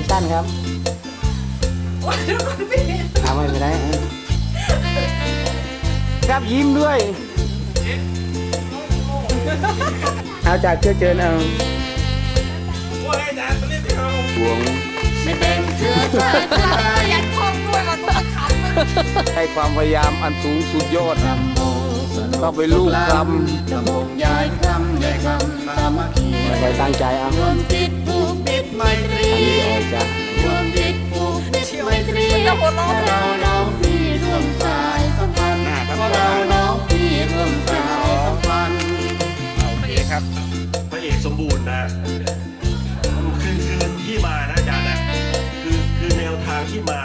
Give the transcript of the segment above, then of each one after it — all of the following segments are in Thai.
คชั่นครับโอ้ยทุกคนพี่ทำไม่เป็นไรครับยิ้มด้วย เอาจากเชื่อเจิญเอาว่าไอ้จานตอนนี้ที่เราห่วงไม่เป็นเชื้อชาติใดยัดคองด้วยก่อนต้องขับมันให้ความพยายามอันสูงสุดยอดลำโพงสนุต้องไปลูกคลำลำโพงยายคำยายคำสามัคคีำไปตั้งใจเอา ไมตรีอันนี้ออกจ้ะรวมจิตผูกมิตรไมตรีมันจะหัวเราะเราน้องพี่ร่วมสายสัมพันธ์เราน้องพี่ร่วมสายสัมพันธ์พระเอกครับพระเอกสมบูรณ์นะคือคือที่มานะอาจารย์นะคือคือแนวทางที่มา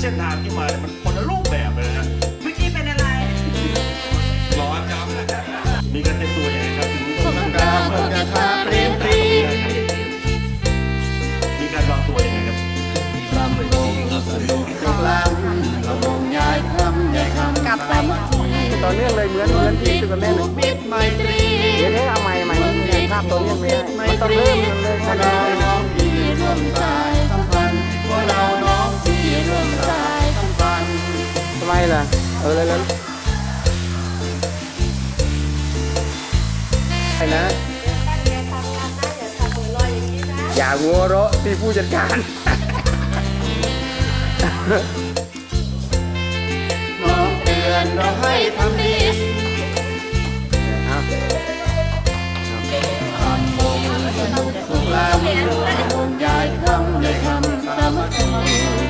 เส้นทางที่มาเนี่ยมันคนละรูปแบบเลยนะ ต่อเนื่องเลยเหมือนเหมือนที่สุดแม่เลยมิตรไมตรีเดี๋ยวนี้เอาใหม่ใหม่เนี่ยภาพตัวนี้ไม่ได้มันต้องเริ่มเลยพวมักนเราน้องพี่ร่วมสายสัมพันธ์พวกเราน้องพี่ร่วมสายสัมพันธ์ทำไมล่ะเออเลยเลยไอ้นะอย่างัวเราะที่ผู้จัดการ องเตือนเราให้ทำดีเอาลำโพงสนุกทุกลำลำโพงยายคำยายคำสามัคคี